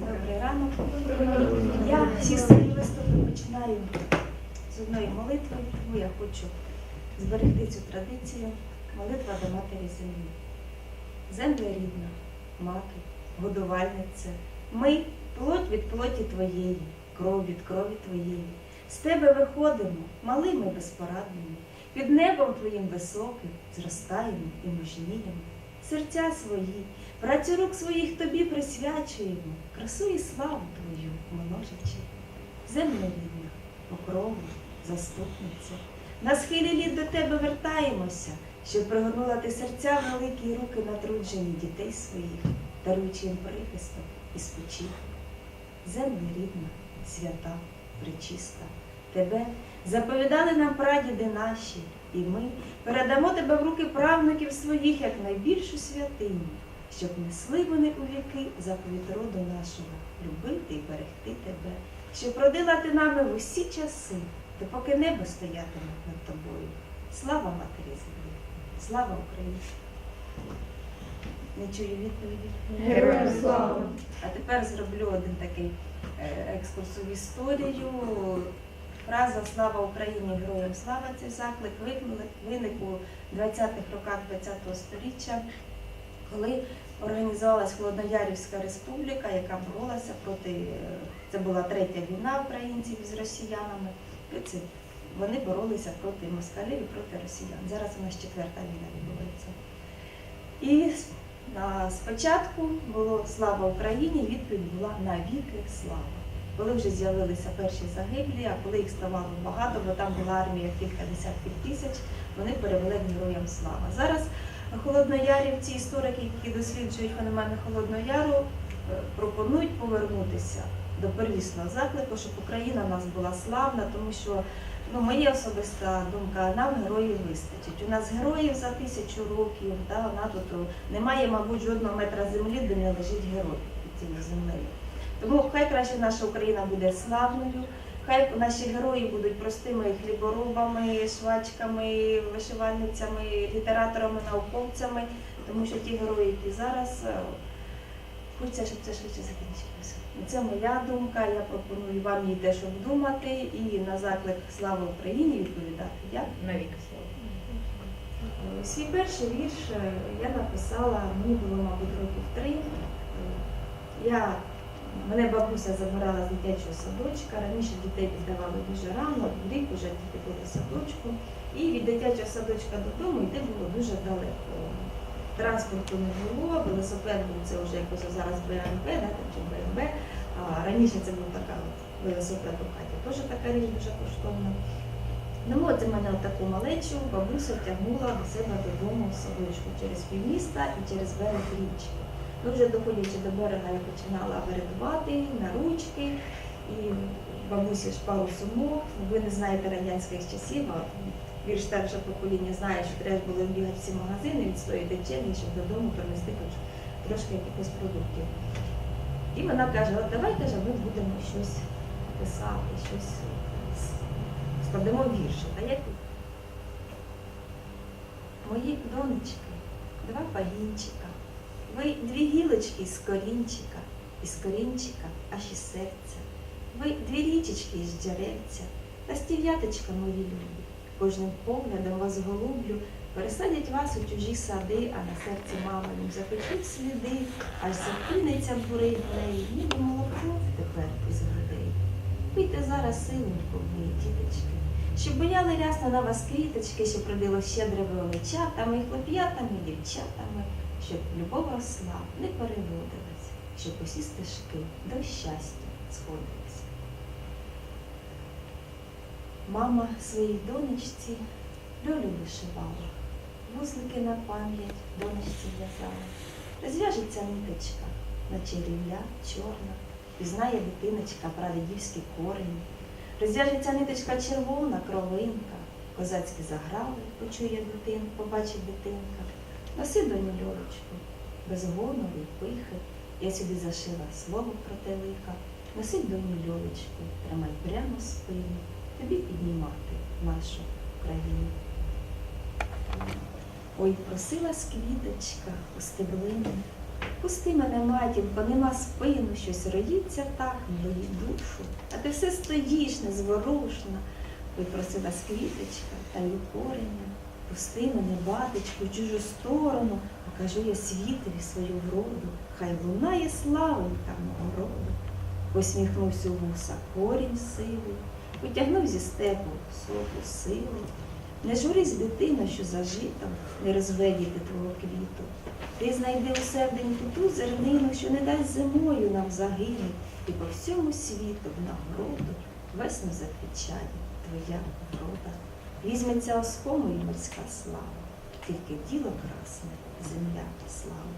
Добрий ранок. Я всі свої виступи починаю з одної молитви, тому я хочу зберегти цю традицію. Молитва до Матері Землі. Земля рідна, мати, годувальниця. Ми плоть від плоті твоєї, кров від крові твоєї. З тебе виходимо, малими безпорадними, під небом твоїм високим зростаємо і мужніємо. Серця свої, працю рук своїх тобі присвячуємо, красу і славу твою множичи. Земля рідна, покрову, заступниця. На схилі літ до тебе вертаємося, щоб пригорнула ти серця великі руки натруджені дітей своїх, даруючи їм прихисток і спочинок. Земля рідна, свята, пречиста, тебе заповідали нам прадіди наші, і ми передамо тебе в руки правнуків своїх як найбільшу святиню, щоб несли вони у віки заповідь роду нашого, любити і берегти тебе, щоб родила ти нами в усі часи, допоки небо стоятиме над тобою. Слава Матері Землі! Слава Україні! Не чую відповіді. Героям слава! А тепер зроблю один такий е, екскурс в історію. Фраза Слава Україні, героям слава цей заклик виник- у 20-х роках ХХ століття, коли організувалась Холодноярівська республіка, яка боролася проти це була третя війна українців з росіянами. Вони боролися проти москалів і проти росіян. Зараз у нас четверта війна відбувається. І спочатку було слава Україні, відповідь була навіки слава. Коли вже з'явилися перші загиблі, а коли їх ставало багато, бо там була армія кілька десятків тисяч, вони перевели героям слава. Зараз холодноярівці, історики, які досліджують феномени Холодного Яру, е, пропонують повернутися до первісного заклику, щоб Україна у нас була славна, тому що ну, моя особиста думка, нам героїв вистачить. У нас героїв за тисячу років, да, вона тут немає, мабуть, жодного метра землі, де не лежить герой під цією землею. Тому хай краще наша Україна буде славною, хай наші герої будуть простими хліборобами, швачками, вишивальницями, літераторами, науковцями, тому що ті герої, які зараз, е, хочеться, щоб це швидше закінчилося. Це моя думка. Я пропоную вам її теж обдумати і на заклик Слава Україні відповідати. Я Навіки слава. Е, Свій перший вірш е, я написала, мені було, мабуть, років три. Я, мене бабуся забирала з дитячого садочка. Раніше дітей віддавали дуже рано, в рік вже діти були в садочку. І від дитячого садочка додому йти було дуже далеко. Транспорту не було, велосипед був це вже якось зараз БМВ, да, чи БМВ. А раніше це був така от велосипед у хаті. Теж така річ дуже коштовна. Ну от у мене таку малечу бабуся тягнула до себе додому в садочку через півміста і через берег річки. Ну, вже доходячи до берега, я починала вирятувати на ручки, і бабусі ж пару сумок. Ви не знаєте радянських часів, а більш старше покоління знає, що треба було бігати всі магазини, відстояти черги, щоб додому принести хоч трошки якихось продуктів. І вона каже, от давай каже, ми будемо щось писати, щось складемо вірші. Та як мої донечки, два пагінчика, ви дві гілочки з корінчика, із корінчика аж і серця. Ви дві річечки із джерельця, та стів'яточка мої любі. Кожним поглядом вас голублю, пересадять вас у чужі сади, а на серці маминім запечуть сліди, аж запиниться бурий в неї, ніби молоко тепер із грудей. Пийте зараз силоньку, мої діточки, щоб бояли рясно на вас квіточки, щоб родило щедре величатами, хлоп'ятами, дівчатами, щоб любов росла, не переводилась, щоб усі стежки до щастя сходились. Мама своїй донечці льолю вишивала, вузлики на пам'ять донечці в'язала. Розв'яжеться ниточка, наче рівля чорна, пізнає дитиночка прадідівські корені. Розв'яжеться ниточка червона, кровинка, козацькі заграви, почує дитин, побачить дитинка. Носи доню льолочку, без гонору й пихи, я сюди зашила слово проти лика. Носи доню льолочку, тримай прямо спину, тобі піднімати нашу країну. Ой, просилась квіточка у стеблину, Пусти мене, матінко, нема спину, щось роїться так, мої душу. А ти все стоїш незворушна, випросила з квіточка та й у кореня. Пусти мене, батечку, в чужу сторону, покажу я світові свою вроду, хай лунає славонька мого роду. Посміхнувся у вуса корінь сивий, потягнув зі степу соку силу. Не журись, дитино, що за житом не розгледіти твого квіту. Ти знайди у серденьку ту зернину, що не дасть зимою нам загинуть, і по всьому світу в нагороду весну заквічає твоя врода. Візьметься оскому і морська слава, тільки діло красне, земля слава.